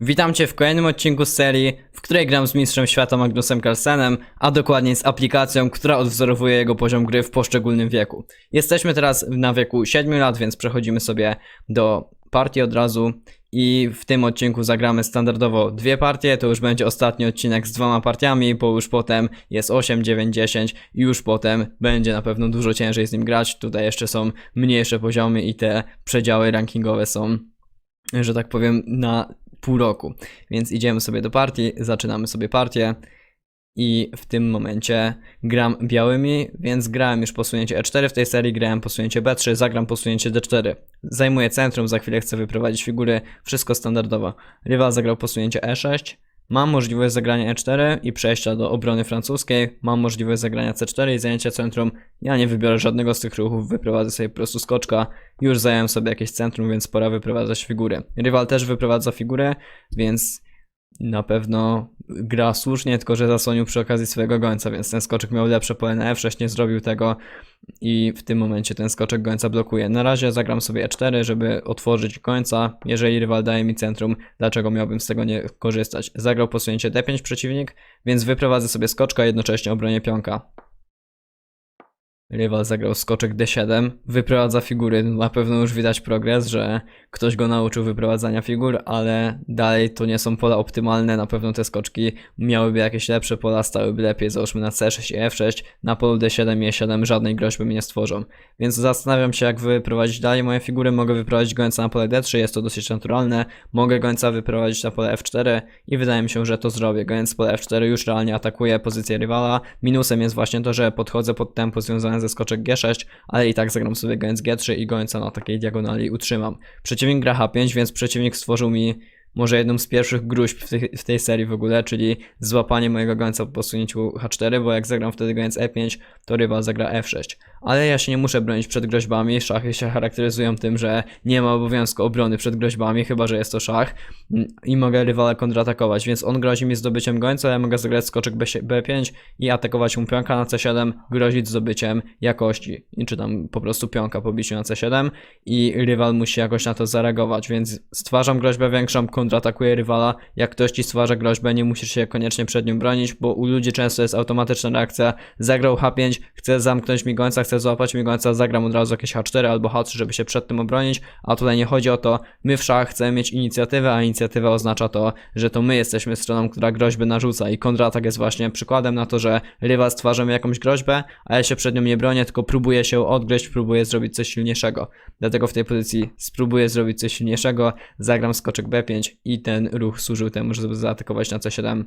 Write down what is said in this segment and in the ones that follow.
Witam Cię w kolejnym odcinku z serii, w której gram z mistrzem świata Magnusem Carlsenem, a dokładnie z aplikacją, która odwzorowuje jego poziom gry w poszczególnym wieku. Jesteśmy teraz na wieku 7 lat, więc przechodzimy sobie do partii od razu i w tym odcinku zagramy standardowo dwie partie, to już będzie ostatni odcinek z dwoma partiami, bo już potem jest 8, 9, 10 i już potem będzie na pewno dużo ciężej z nim grać. Tutaj jeszcze są mniejsze poziomy i te przedziały rankingowe są że tak powiem, na pół roku. Więc idziemy sobie do partii, zaczynamy sobie partię i w tym momencie gram białymi, więc grałem już posunięcie E4 w tej serii, grałem posunięcie B3, zagram posunięcie D4. Zajmuję centrum, za chwilę chcę wyprowadzić figury, wszystko standardowo. Rywal zagrał posunięcie E6, Mam możliwość zagrania E4 i przejścia do obrony francuskiej. Mam możliwość zagrania C4 i zajęcia centrum. Ja nie wybiorę żadnego z tych ruchów, wyprowadzę sobie po prostu skoczka. Już zająłem sobie jakieś centrum, więc pora wyprowadzać figury. Rywal też wyprowadza figurę, więc na pewno gra słusznie, tylko że zasłonił przy okazji swojego gońca, więc ten skoczek miał lepsze F6, nie zrobił tego i w tym momencie ten skoczek gońca blokuje. Na razie zagram sobie E4, żeby otworzyć gońca. Jeżeli rywal daje mi centrum, dlaczego miałbym z tego nie korzystać? Zagrał posunięcie D5 przeciwnik, więc wyprowadzę sobie skoczka, jednocześnie obronię pionka. Rywal zagrał skoczek D7, wyprowadza figury. Na pewno już widać progres, że ktoś go nauczył wyprowadzania figur, ale dalej to nie są pola optymalne. Na pewno te skoczki miałyby jakieś lepsze pola, stałyby lepiej, załóżmy na C6 i F6. Na polu D7 i E7 żadnej groźby mi nie stworzą. Więc zastanawiam się, jak wyprowadzić dalej moje figury. Mogę wyprowadzić gońca na pole D3, jest to dosyć naturalne. Mogę gońca wyprowadzić na pole F4 i wydaje mi się, że to zrobię. Gońc pole F4 już realnie atakuje pozycję rywala. Minusem jest właśnie to, że podchodzę pod tempo związane ze skoczek G6, ale i tak zagram sobie gońc G3 i gońca na takiej diagonali utrzymam. Przeciwnik gra H5, więc przeciwnik stworzył mi może jedną z pierwszych gruźb w, tych, w tej serii w ogóle, czyli złapanie mojego gońca po posunięciu H4, bo jak zagram wtedy gońc E5, to rywal zagra F6. Ale ja się nie muszę bronić przed groźbami, szachy się charakteryzują tym, że nie ma obowiązku obrony przed groźbami, chyba że jest to szach mm, i mogę rywala kontratakować, więc on grozi mi zdobyciem gońca, ja mogę zagrać skoczek B- B5 i atakować mu pionka na C7, grozić zdobyciem jakości, czy tam po prostu pionka po biciu na C7 i rywal musi jakoś na to zareagować, więc stwarzam groźbę większą, kontratakuję rywala, jak ktoś ci stwarza groźbę, nie musisz się koniecznie przed nią bronić, bo u ludzi często jest automatyczna reakcja, zagrał H5, chce zamknąć mi gońca, chce złapać mi gońca, zagram od razu jakieś H4 albo H3, żeby się przed tym obronić, a tutaj nie chodzi o to, my w szach chcemy mieć inicjatywę, a inicjatywa oznacza to, że to my jesteśmy stroną, która groźby narzuca. I kontratak jest właśnie przykładem na to, że rywal stwarza mi jakąś groźbę, a ja się przed nią nie bronię, tylko próbuję się odgryźć, próbuję zrobić coś silniejszego. Dlatego w tej pozycji spróbuję zrobić coś silniejszego, zagram skoczek B5 i ten ruch służył temu, żeby zaatakować na C7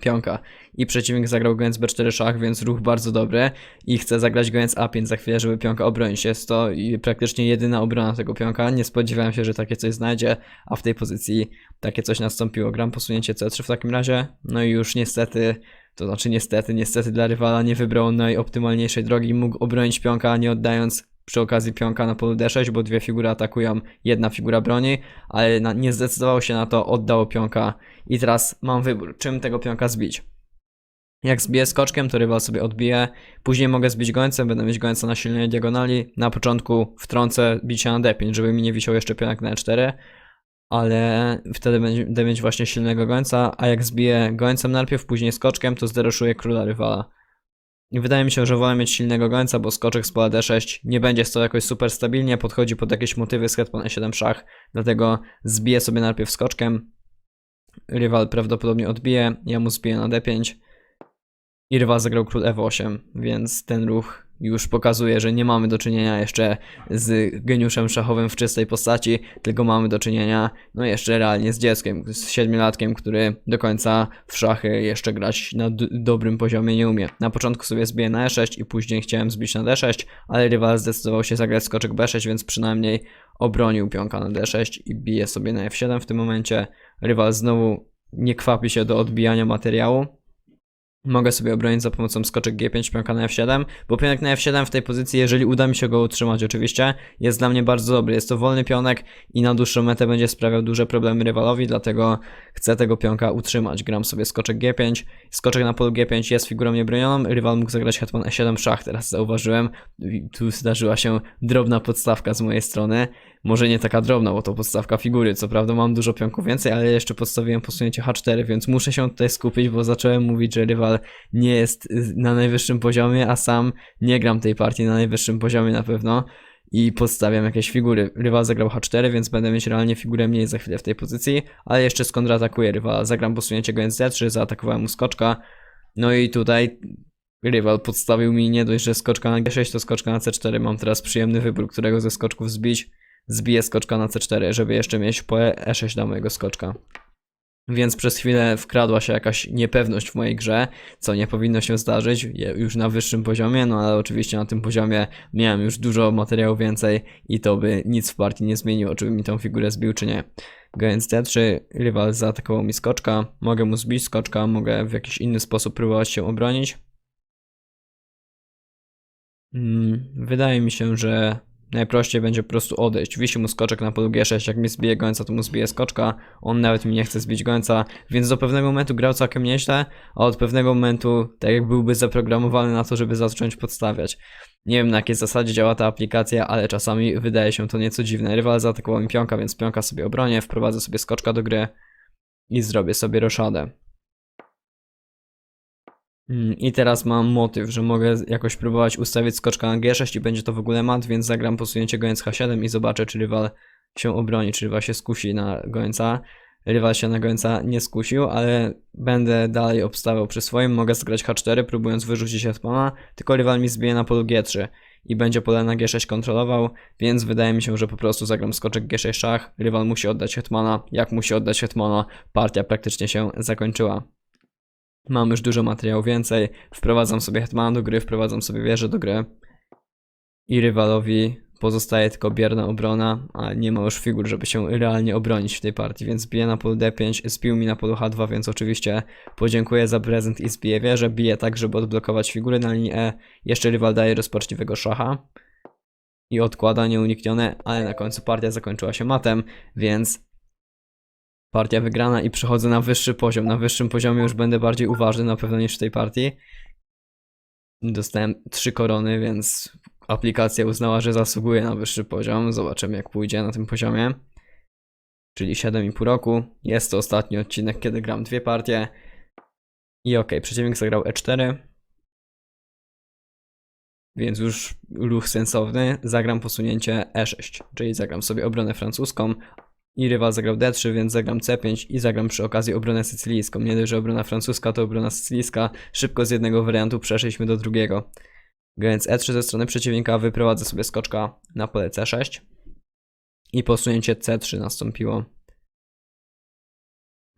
pionka. I przeciwnik zagrał gońc B4 szach, więc ruch bardzo dobry i chce zagrać gońc A5 za chwilę, żeby pionka obronić. Jest to praktycznie jedyna obrona tego pionka. Nie spodziewałem się, że takie coś znajdzie, a w tej pozycji takie coś nastąpiło. Gram posunięcie C3 w takim razie. No i już niestety, to znaczy niestety, niestety dla rywala nie wybrał najoptymalniejszej drogi. Mógł obronić pionka, nie oddając przy okazji pionka na polu D6, bo dwie figury atakują, jedna figura broni, ale na, nie zdecydował się na to, oddało pionka i teraz mam wybór, czym tego pionka zbić. Jak zbiję skoczkiem, to rywal sobie odbije. Później mogę zbić gońcem, będę mieć gońca na silnej diagonali. Na początku wtrącę bicie na D5, żeby mi nie wisiał jeszcze pionek na E4. Ale wtedy będę mieć właśnie silnego gońca, a jak zbiję gońcem najpierw, później skoczkiem, to zderoszuję króla rywala. I wydaje mi się, że wolę mieć silnego gońca, bo skoczek z pola D6 nie będzie stał jakoś super stabilnie, podchodzi pod jakieś motywy z hetman E7 szach, dlatego zbiję sobie najpierw skoczkiem. Rywal prawdopodobnie odbije, ja mu zbiję na D5 i rywal zagrał król F8, więc ten ruch już pokazuje, że nie mamy do czynienia jeszcze z geniuszem szachowym w czystej postaci, tylko mamy do czynienia no jeszcze realnie z dzieckiem, z siedmiolatkiem, który do końca w szachy jeszcze grać na dobrym poziomie nie umie. Na początku sobie zbiję na E6 i później chciałem zbić na D6, ale rywal zdecydował się zagrać skoczek B6, więc przynajmniej obronił pionka na D6 i bije sobie na F7 w tym momencie. Rywal znowu nie kwapi się do odbijania materiału. Mogę sobie obronić za pomocą skoczek G5, pionka na F7, bo pionek na F7 w tej pozycji, jeżeli uda mi się go utrzymać oczywiście, jest dla mnie bardzo dobry. Jest to wolny pionek i na dłuższą metę będzie sprawiał duże problemy rywalowi, dlatego chcę tego pionka utrzymać. Gram sobie skoczek G5, skoczek na polu G5 jest figurą niebronioną, rywal mógł zagrać hetman E7 szach, teraz zauważyłem. Tu zdarzyła się drobna podstawka z mojej strony. Może nie taka drobna, bo to podstawka figury. Co prawda mam dużo pionków więcej, ale jeszcze podstawiłem posunięcie H4, więc muszę się tutaj skupić, bo zacząłem mówić, że rywal nie jest na najwyższym poziomie, a sam nie gram tej partii na najwyższym poziomie na pewno i podstawiam jakieś figury. Rywal zagrał H4, więc będę mieć realnie figurę mniej za chwilę w tej pozycji, ale jeszcze skontratakuję rywala. Zagram posunięcie go Z3, zaatakowałem mu skoczka. No i tutaj rywal podstawił mi nie dość, że skoczka na G6, to skoczka na C4. Mam teraz przyjemny wybór, którego ze skoczków zbić. Zbiję skoczka na C4, żeby jeszcze mieć po E6 dla mojego skoczka. Więc przez chwilę wkradła się jakaś niepewność w mojej grze, co nie powinno się zdarzyć już na wyższym poziomie, no ale oczywiście na tym poziomie miałem już dużo materiału więcej i to by nic w partii nie zmieniło, czy by mi tą figurę zbił, czy nie. Grając D3, rywal zaatakował mi skoczka, mogę mu zbić skoczka, mogę w jakiś inny sposób próbować się obronić. Mm, Wydaje mi się, że najprościej będzie po prostu odejść. Wisi mu skoczek na polu G6, jak mi zbije gońca, to mu zbije skoczka. On nawet mi nie chce zbić gońca, więc do pewnego momentu grał całkiem nieźle, a od pewnego momentu tak jak byłby zaprogramowany na to, żeby zacząć podstawiać. Nie wiem na jakiej zasadzie działa ta aplikacja, ale czasami wydaje się to nieco dziwne. Rywal zaatakował mi pionka, więc pionka sobie obronię, wprowadzę sobie skoczka do gry i zrobię sobie roszadę. Mm, I teraz mam motyw, że mogę jakoś próbować ustawić skoczka na G6 i będzie to w ogóle mat, więc zagram posunięcie gońc H7 i zobaczę, czy rywal się obroni, czy rywal się skusi na gońca. Rywal się na gońca nie skusił, ale będę dalej obstawiał przy swoim. Mogę zagrać H4, próbując wyrzucić hetmana, tylko rywal mi zbije na polu G3 i będzie pole na G6 kontrolował, więc wydaje mi się, że po prostu zagram skoczek G6 szach. Rywal musi oddać hetmana. Jak musi oddać hetmana, partia praktycznie się zakończyła. Mam już dużo materiału więcej. Wprowadzam sobie hetmana do gry, wprowadzam sobie wieżę do gry. I rywalowi pozostaje tylko bierna obrona, a nie ma już figur, żeby się realnie obronić w tej partii, więc bije na polu D5, zbił mi na polu H2, więc oczywiście podziękuję za prezent i zbiję wieżę. Bije tak, żeby odblokować figury na linii E. Jeszcze rywal daje rozpaczliwego szacha i odkłada nieuniknione, ale na końcu partia zakończyła się matem, więc partia wygrana i przechodzę na wyższy poziom. Na wyższym poziomie już będę bardziej uważny na pewno niż w tej partii. Dostałem trzy korony, więc aplikacja uznała, że zasługuje na wyższy poziom. Zobaczymy jak pójdzie na tym poziomie. Czyli 7,5 roku. Jest to ostatni odcinek, kiedy gram dwie partie. I okej, przeciwnik zagrał E4. Więc już ruch sensowny. Zagram posunięcie E6, czyli zagram sobie obronę francuską, i rywal zagrał D3, więc zagram C5 i zagram przy okazji obronę sycylijską. Nie dość, że obrona francuska, to obrona sycylijska. Szybko z jednego wariantu przeszliśmy do drugiego. Grając E3 ze strony przeciwnika wyprowadzę sobie skoczka na pole C6 i posunięcie C3 nastąpiło.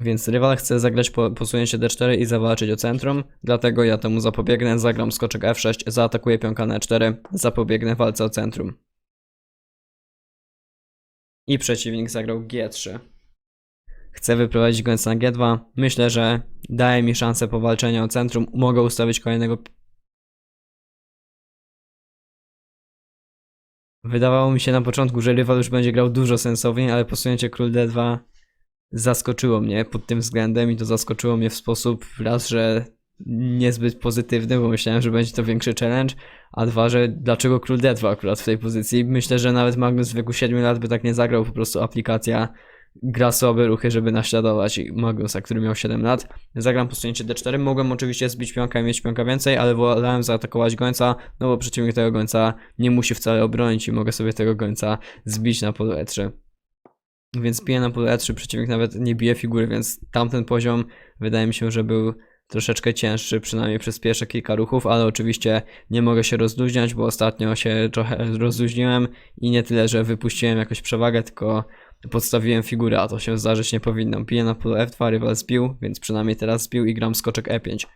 Więc rywal chce zagrać po, posunięcie D4 i zawalczyć o centrum, dlatego ja temu zapobiegnę, zagram skoczek F6, zaatakuję pionka na E4, zapobiegnę walce o centrum. I przeciwnik zagrał G3. Chcę wyprowadzić gońca na G2. Myślę, że daje mi szansę powalczenia o centrum. Mogę ustawić kolejnego. Wydawało mi się na początku, że rywal już będzie grał dużo sensowniej, ale posunięcie król D2 zaskoczyło mnie pod tym względem i to zaskoczyło mnie w sposób raz, że niezbyt pozytywny, bo myślałem, że będzie to większy challenge, a dwa, że dlaczego król D2 akurat w tej pozycji. Myślę, że nawet Magnus w wieku 7 lat by tak nie zagrał, po prostu aplikacja gra słabe ruchy, żeby naśladować Magnusa, który miał 7 lat. Zagram posunięcie D4, mogłem oczywiście zbić pionka i mieć pionka więcej, ale wolałem zaatakować gońca, no bo przeciwnik tego gońca nie musi wcale obronić i mogę sobie tego gońca zbić na polu E3. Więc bije na polu E3, przeciwnik nawet nie bije figury, więc tamten poziom wydaje mi się, że był troszeczkę cięższy, przynajmniej przez pierwsze kilka ruchów, ale oczywiście nie mogę się rozluźniać, bo ostatnio się trochę rozluźniłem i nie tyle, że wypuściłem jakąś przewagę, tylko podstawiłem figurę, a to się zdarzyć nie powinno. Piję na polu F2, rywal zbił, więc przynajmniej teraz zbił i gram skoczek E5.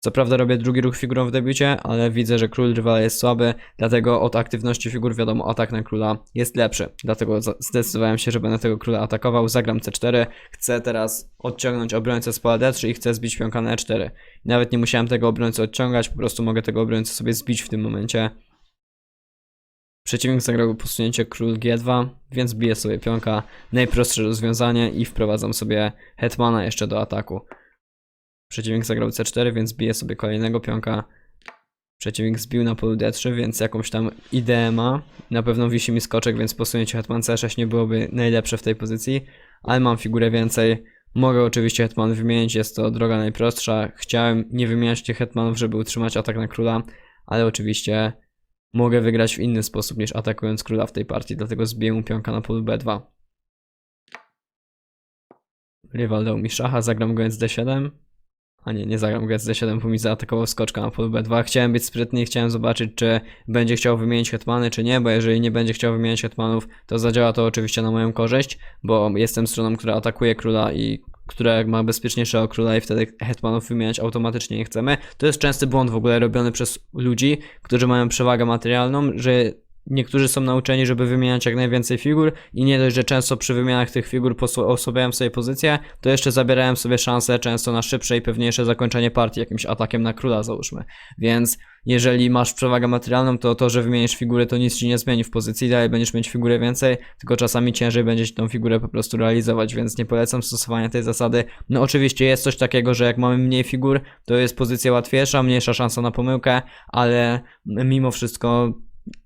Co prawda robię drugi ruch figurą w debiucie, ale widzę, że król rywala jest słaby, dlatego od aktywności figur wiadomo atak na króla jest lepszy. Dlatego zdecydowałem się, że będę tego króla atakował, zagram C4, chcę teraz odciągnąć obrońcę z pola D3 i chcę zbić pionka na E4. Nawet nie musiałem tego obrońcy odciągać, po prostu mogę tego obrońcę sobie zbić w tym momencie. Przeciwnik zagrał posunięcie król G2, więc biję sobie pionka. Najprostsze rozwiązanie i wprowadzam sobie hetmana jeszcze do ataku. Przeciwnik zagrał C4, więc bije sobie kolejnego pionka. Przeciwnik zbił na polu D3, więc jakąś tam ideę ma. Na pewno wisi mi skoczek, więc posunięcie hetman C6 nie byłoby najlepsze w tej pozycji, ale mam figurę więcej. Mogę oczywiście hetman wymienić, jest to droga najprostsza. Chciałem nie wymieniać tych hetmanów, żeby utrzymać atak na króla, ale oczywiście mogę wygrać w inny sposób niż atakując króla w tej partii, dlatego zbiję mu pionka na polu B2. Rywal dał mi szacha, zagram go D7. A nie, nie zagram go D7, bo mi zaatakował skoczka na polu B2. Chciałem być sprytny i chciałem zobaczyć, czy będzie chciał wymienić hetmany, czy nie, bo jeżeli nie będzie chciał wymieniać hetmanów, to zadziała to oczywiście na moją korzyść, bo jestem stroną, która atakuje króla i która ma bezpieczniejszego króla i wtedy hetmanów wymieniać automatycznie nie chcemy. To jest częsty błąd w ogóle robiony przez ludzi, którzy mają przewagę materialną, że niektórzy są nauczeni, żeby wymieniać jak najwięcej figur i nie dość, że często przy wymianach tych figur osłabiałem sobie pozycję, to jeszcze zabierałem sobie szansę często na szybsze i pewniejsze zakończenie partii jakimś atakiem na króla załóżmy. Więc jeżeli masz przewagę materialną, to to, że wymienisz figury, to nic ci nie zmieni w pozycji, dalej będziesz mieć figurę więcej, tylko czasami ciężej będzie ci tą figurę po prostu realizować, więc nie polecam stosowania tej zasady. No oczywiście jest coś takiego, że jak mamy mniej figur, to jest pozycja łatwiejsza, mniejsza szansa na pomyłkę, ale mimo wszystko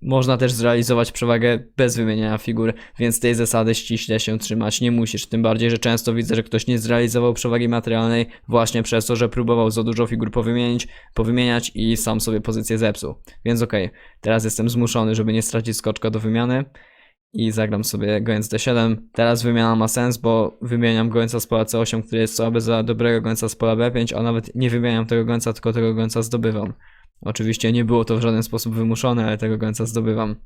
można też zrealizować przewagę bez wymieniania figur, więc tej zasady ściśle się trzymać nie musisz. Tym bardziej, że często widzę, że ktoś nie zrealizował przewagi materialnej właśnie przez to, że próbował za dużo figur powymienić, powymieniać i sam sobie pozycję zepsuł. Więc okej, teraz jestem zmuszony, żeby nie stracić skoczka do wymiany i zagram sobie gońc D7. Teraz wymiana ma sens, bo wymieniam gońca z pola C8, który jest słaby za dobrego gońca z pola B5, a nawet nie wymieniam tego gońca, tylko tego gońca zdobywam. Oczywiście nie było to w żaden sposób wymuszone, ale tego gońca zdobywam.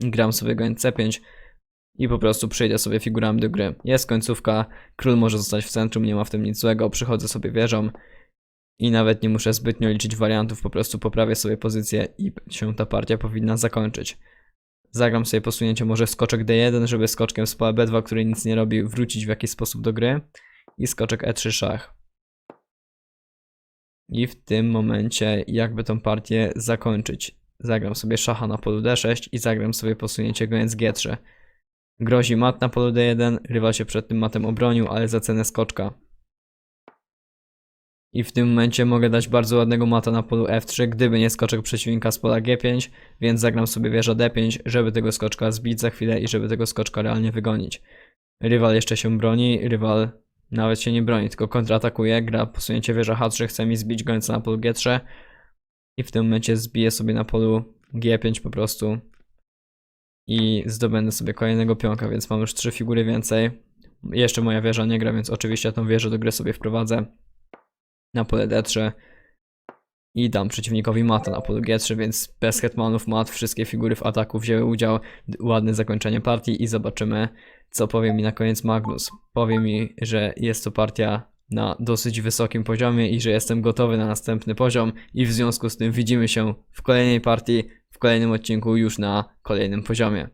Gram sobie gońc C5 i po prostu przyjdę sobie figurami do gry. Jest końcówka, król może zostać w centrum, nie ma w tym nic złego, przychodzę sobie wieżą i nawet nie muszę zbytnio liczyć wariantów, po prostu poprawię sobie pozycję i się ta partia powinna zakończyć. Zagram sobie posunięcie może skoczek D1, żeby skoczkiem z pola B2, który nic nie robi, wrócić w jakiś sposób do gry i skoczek E3 szach. I w tym momencie jakby tą partię zakończyć. Zagram sobie szacha na polu D6 i zagram sobie posunięcie goniec G3. Grozi mat na polu D1, rywal się przed tym matem obronił, ale za cenę skoczka. I w tym momencie mogę dać bardzo ładnego mata na polu F3, gdyby nie skoczek przeciwnika z pola G5, więc zagram sobie wieża D5, żeby tego skoczka zbić za chwilę i żeby tego skoczka realnie wygonić. Rywal jeszcze się broni, rywal nawet się nie broni, tylko kontratakuje, gra posunięcie wieża H3, chce mi zbić gońca na polu G3 i w tym momencie zbiję sobie na polu G5 po prostu i zdobędę sobie kolejnego pionka, więc mam już trzy figury więcej. Jeszcze moja wieża nie gra, więc oczywiście tą wieżę do gry sobie wprowadzę na pole D3 i dam przeciwnikowi mata na polu G3, więc bez hetmanów mat, wszystkie figury w ataku wzięły udział, ładne zakończenie partii i zobaczymy co powie mi na koniec Magnus. Powie mi, że jest to partia na dosyć wysokim poziomie i że jestem gotowy na następny poziom i w związku z tym widzimy się w kolejnej partii, w kolejnym odcinku już na kolejnym poziomie.